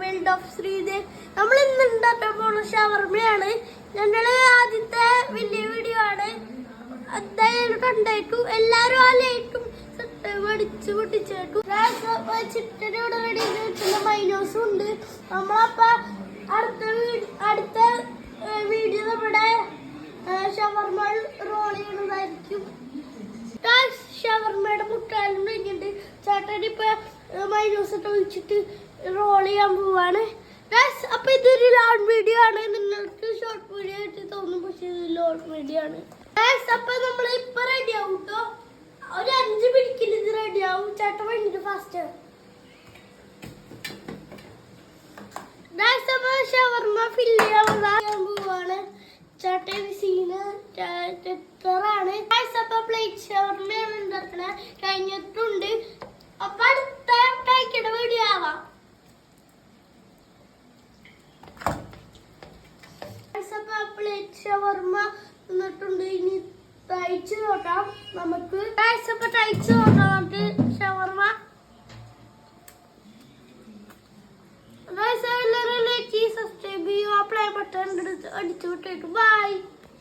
World of Sreedev നമ്മൾ ഇന്ന് ഉണ്ടാക്കാൻ പോണ ഷവർമ്മയാണ് ഞങ്ങൾ ആദ്യത്തെ വലിയ വീഡിയോ ആണ്. എന്തായാലും കണ്ടേക്കും. എല്ലാരും ആ ലൈറ്റും അടിച്ചു പൊട്ടിച്ചേക്കും. ചിക്കൻ ഇവിടെ റെഡി വെച്ചിട്ടുള്ള മൈനോസും ഉണ്ട്. നമ്മളപ്പ അടുത്ത അടുത്ത വീഡിയോ നമ്മുടെ ഷവർമ്മ റോൾ ചെയ്യുന്നതായിരിക്കും ഷവർമ്മയുടെ മുട്ടാലും കഴിഞ്ഞിട്ട് ചേട്ടൻ ഇപ്പൊ മൈനൂസൊക്കെ ഒഴിച്ചിട്ട് റോൾ ചെയ്യാൻ പോവാണ്. അപ്പൊ ഇതൊരു ലോങ് വീഡിയോ ആണ്. നിങ്ങൾക്ക് ഷോർട്ട് വീഡിയോ ആയിട്ട് തോന്നും പക്ഷെ ഇത് ലോങ് വീഡിയോ ആണ്. അപ്പൊ നമ്മൾ ഇപ്പൊ റെഡി ആവും കേട്ടോ ഒരു അഞ്ച് മിനിറ്റിൽ ഇത് റെഡി ആവും. ചേട്ടൻ വേണ്ടിട്ട് ഫാസ്റ്റ് ഷവർമ്മ ഫില്ല് ചെയ്യാൻ പോവാണ്. ചേട്ടൻ സീന് പ്ലേറ്റ് ഷവർമ്മയാണ് കഴിഞ്ഞിട്ടുണ്ട്. അപ്പൊ അടുത്ത ടൈക്കയുടെ വീഡിയോ ആവാം. ഇനി തയ്ച്ചു നോക്കാം നമുക്ക്. തയ്ച്ചു നോക്കാം നമുക്ക് ഷവർമ്മ സബ്സ്ക്രൈബ് ചെയ്യൂ. ആ പ്ലേ ബട്ടൺ അടിച്ചു വിട്ടേക്ക്. ബൈ